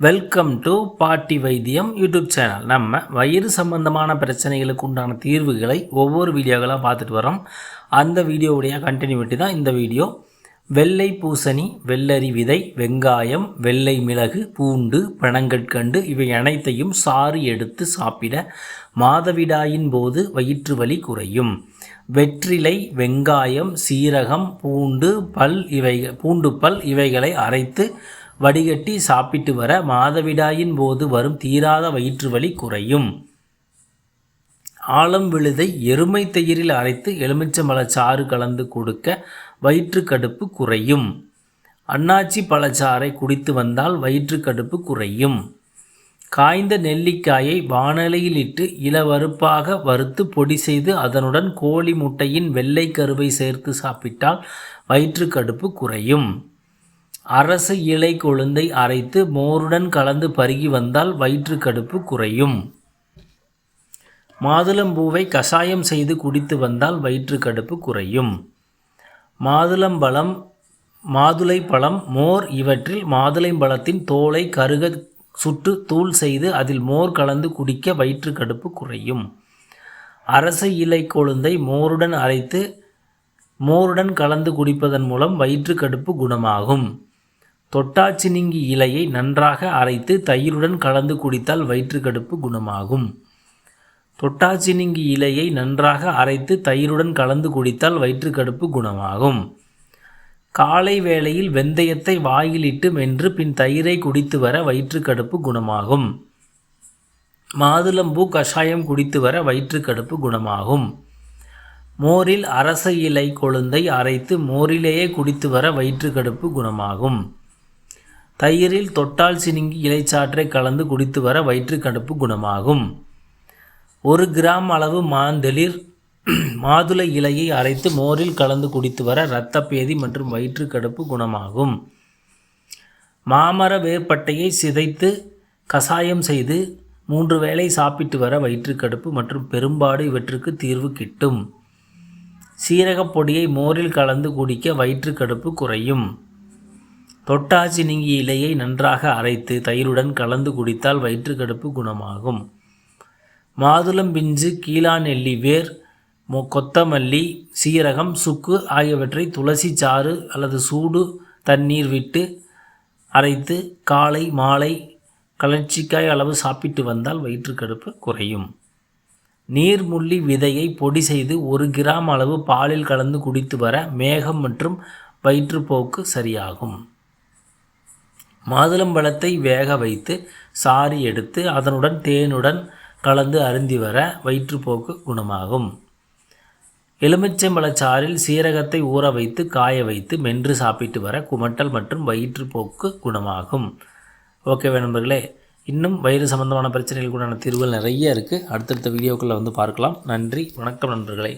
Welcome to பாட்டி வைத்தியம் YouTube channel நம்ம வயிறு சம்பந்தமான பிரச்சனைகளுக்கு உண்டான தீர்வுகளை ஒவ்வொரு வீடியோக்களாக பார்த்துட்டு வரோம். அந்த வீடியோவுடைய கண்டினியூட்டி தான் இந்த வீடியோ. வெள்ளை பூசணி வெள்ளரி விதை வெங்காயம் வெள்ளை மிளகு பூண்டு பனங்கற்கண்டு இவை அனைத்தையும் சாறு எடுத்து சாப்பிட மாதவிடாயின் போது வயிற்று வலி குறையும். வெற்றிலை வெங்காயம் சீரகம் பூண்டு பல் இவை பூண்டு பல் இவைகளை அரைத்து வடிகட்டி சாப்பிட்டு வர மாதவிடாயின் போது வரும் தீராத வயிற்று வலி குறையும். ஆலம் விழுதை எருமை தயிரில் அரைத்து எலுமிச்சம்பழச் சாறு கலந்து கொடுக்க வயிற்று கடுப்பு குறையும். அன்னாச்சி பழச்சாறை குடித்து வந்தால் வயிற்று கடுப்பு குறையும். காய்ந்த நெல்லிக்காயை வானலையில் இட்டு இளவறுப்பாக வறுத்து பொடி செய்து அதனுடன் கோழி முட்டையின் வெள்ளை கருவை சேர்த்து சாப்பிட்டால் வயிற்று கடுப்பு குறையும். அரசு இலை கொழுந்தை அரைத்து மோருடன் கலந்து பருகி வந்தால் வயிற்று கடுப்பு குறையும். மாதுளம்பூவை கஷாயம் செய்து குடித்து வந்தால் வயிற்று கடுப்பு குறையும். மாதுளம்பழம் மாதுளை பழம் மோர் இவற்றில் மாதுளைம்பழத்தின் தோலை கருக சுட்டு தூள் செய்து அதில் மோர் கலந்து குடிக்க வயிற்று கடுப்பு குறையும். அரச இலை கொழுந்தை மோருடன் அரைத்து மோருடன் கலந்து குடிப்பதன் மூலம் வயிற்று கடுப்பு குணமாகும். தொட்டாச்சினிங்கி இலையை நன்றாக அரைத்து தயிருடன் கலந்து குடித்தால் வயிற்றுக்கடுப்பு குணமாகும். குணமாகும் தொட்டாச்சினிங்கி இலையை நன்றாக அரைத்து தயிருடன் கலந்து குடித்தால் வயிற்றுக்கடுப்பு குணமாகும். காலை வேளையில் வெந்தயத்தை வாயிலிட்டு மென்று பின் தயிரை குடித்து வர வயிற்றுக்கடுப்பு குணமாகும். மாதுளம்பூ கஷாயம் குடித்து வர வயிற்றுக்கடுப்பு குணமாகும். மோரில் அரச இலை கொழுந்தை அரைத்து மோரிலேயே குடித்து வர வயிற்றுக்கடுப்பு குணமாகும். தயிரில் தொட்டால் சினுங்கி இலைச்சாற்றை கலந்து குடித்து வர வயிற்று கடுப்பு குணமாகும். ஒரு கிராம் அளவு மாந்தளிர் மாதுளை இலையை அரைத்து மோரில் கலந்து குடித்து வர இரத்தப்பேதி மற்றும் வயிற்று கடுப்பு குணமாகும். மாமர வேர்பட்டையை சிதைத்து கசாயம் செய்து மூன்று வேளை சாப்பிட்டு வர வயிற்றுக்கடுப்பு மற்றும் பெரும்பாடு இவற்றுக்கு தீர்வு கிட்டும். சீரகப் பொடியை மோரில் கலந்து குடிக்க வயிற்றுக்கடுப்பு குறையும். தொட்டாச்சி நீங்கி இலையை நன்றாக அரைத்து தயிருடன் கலந்து குடித்தால் வயிற்றுக்கடுப்பு குணமாகும். மாதுளம் பிஞ்சு கீழாநெல்லி வேர் மொ கொத்தமல்லி சீரகம் சுக்கு ஆகியவற்றை துளசி சாறு அல்லது சூடு தண்ணீர் விட்டு அரைத்து காலை மாலை கலர்ச்சிக்காய் அளவு சாப்பிட்டு வந்தால் வயிற்றுக்கடுப்பு குறையும். நீர்முள்ளி விதையை பொடி செய்து ஒரு கிராம் அளவு பாலில் கலந்து குடித்து வர மேகம் மற்றும் வயிற்றுப்போக்கு சரியாகும். மாதுளம்பழத்தை வேக வைத்து சாறு எடுத்து அதனுடன் தேனுடன் கலந்து அருந்தி வர வயிற்றுப்போக்கு குணமாகும். எலுமிச்சம்பழச்சாறில் சீரகத்தை ஊற வைத்து காய வைத்து மென்று சாப்பிட்டு வர குமட்டல் மற்றும் வயிற்றுப்போக்கு குணமாகும். ஓகே நண்பர்களே இன்னும் வயிறு சம்பந்தமான பிரச்சனைகளுக்குண்டான தீர்வுகள் நிறைய இருக்குது அடுத்தடுத்த வீடியோக்களில் வந்து பார்க்கலாம். நன்றி வணக்கம் நண்பர்களே.